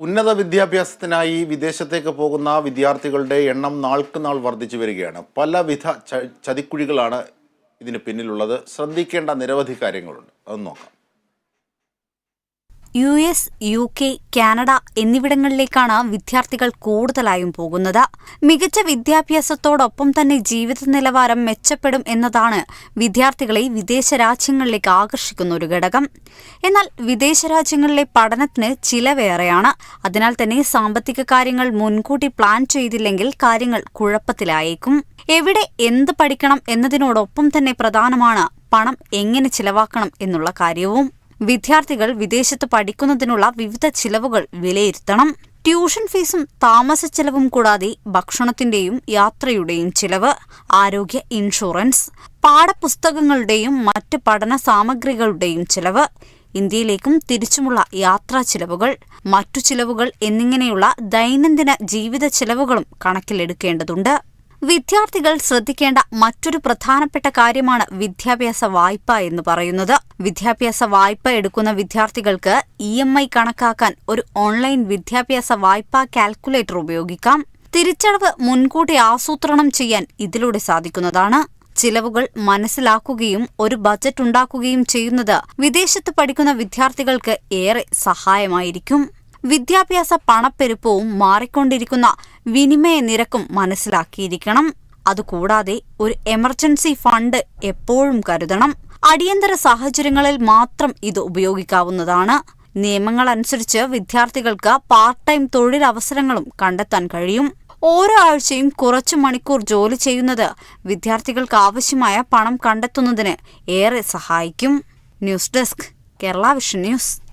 ഉന്നത വിദ്യാഭ്യാസത്തിനായി വിദേശത്തേക്ക് പോകുന്ന വിദ്യാർത്ഥികളുടെ എണ്ണം നാൾക്ക് നാൾ വർദ്ധിച്ചു വരികയാണ്. പലവിധ ചതിക്കുഴികളാണ് ഇതിന് പിന്നിലുള്ളത്. ശ്രദ്ധിക്കേണ്ട നിരവധി കാര്യങ്ങളുണ്ട്. അത് നോക്കാം. U S U K Canada എന്നിവിടങ്ങളിലേക്കാണ് വിദ്യാർത്ഥികൾ കൂടുതലായും പോകുന്നത്. മികച്ച വിദ്യാഭ്യാസത്തോടൊപ്പം തന്നെ ജീവിത നിലവാരം മെച്ചപ്പെടും എന്നതാണ് വിദ്യാർത്ഥികളെ വിദേശ രാജ്യങ്ങളിലേക്ക് ആകർഷിക്കുന്ന ഒരു ഘടകം. എന്നാൽ വിദേശ രാജ്യങ്ങളിലെ പഠനത്തിന് ചിലവേറെയാണ്. അതിനാൽ തന്നെ സാമ്പത്തിക കാര്യങ്ങൾ മുൻകൂട്ടി പ്ലാൻ ചെയ്തില്ലെങ്കിൽ കാര്യങ്ങൾ കുഴപ്പത്തിലായേക്കും. എവിടെ എന്ത് പഠിക്കണം എന്നതിനോടൊപ്പം തന്നെ പ്രധാനമാണ് പണം എങ്ങനെ ചിലവാക്കണം എന്നുള്ള കാര്യവും. വിദ്യാർത്ഥികൾ വിദേശത്ത് പഠിക്കുന്നതിനുള്ള വിവിധ ചിലവുകൾ വിലയിരുത്തണം. ട്യൂഷൻ ഫീസും താമസ ചെലവും കൂടാതെ ഭക്ഷണത്തിന്റെയും യാത്രയുടെയും ചിലവ് ആരോഗ്യ ഇൻഷുറൻസ് പാഠപുസ്തകങ്ങളുടെയും മറ്റ് പഠന സാമഗ്രികളുടെയും ചിലവ് ഇന്ത്യയിലേക്കും തിരിച്ചുമുള്ള യാത്രാ ചിലവുകൾ മറ്റു ചിലവുകൾ എന്നിങ്ങനെയുള്ള ദൈനംദിന ജീവിത ചിലവുകളും കണക്കിലെടുക്കേണ്ടതുണ്ട്. വിദ്യാർത്ഥികൾ ശ്രദ്ധിക്കേണ്ട മറ്റൊരു പ്രധാനപ്പെട്ട കാര്യമാണ് വിദ്യാഭ്യാസ വായ്പ എന്ന് പറയുന്നത്. വിദ്യാഭ്യാസ വായ്പ എടുക്കുന്ന വിദ്യാർത്ഥികൾക്ക് ഇ എം ഐ കണക്കാക്കാൻ ഒരു ഓൺലൈൻ വിദ്യാഭ്യാസ വായ്പാ കാൽക്കുലേറ്റർ ഉപയോഗിക്കാം. തിരിച്ചടവ് മുൻകൂട്ടി ആസൂത്രണം ചെയ്യാൻ ഇതിലൂടെ സാധിക്കുന്നതാണ്. ചിലവുകൾ മനസ്സിലാക്കുകയും ഒരു ബജറ്റ് ഉണ്ടാക്കുകയും ചെയ്യുന്നത് വിദേശത്ത് പഠിക്കുന്ന വിദ്യാർത്ഥികൾക്ക് ഏറെ സഹായമായിരിക്കും. വിദ്യാഭ്യാസ പണപ്പെരുപ്പവും മാറിക്കൊണ്ടിരിക്കുന്ന വിനിമയ നിരക്കും മനസ്സിലാക്കിയിരിക്കണം. അതുകൂടാതെ ഒരു എമർജൻസി ഫണ്ട് എപ്പോഴും കരുതണം. അടിയന്തര സാഹചര്യങ്ങളിൽ മാത്രം ഇത് ഉപയോഗിക്കാവുന്നതാണ്. നിയമങ്ങൾ അനുസരിച്ച് വിദ്യാർത്ഥികൾക്ക് പാർട്ട് ടൈം തൊഴിലവസരങ്ങളും കണ്ടെത്താൻ കഴിയും. ഓരോ ആഴ്ചയും കുറച്ചു മണിക്കൂർ ജോലി ചെയ്യുന്നത് വിദ്യാർത്ഥികൾക്ക് ആവശ്യമായ പണം കണ്ടെത്തുന്നതിന് ഏറെ സഹായിക്കും. News desk Kerala vision news.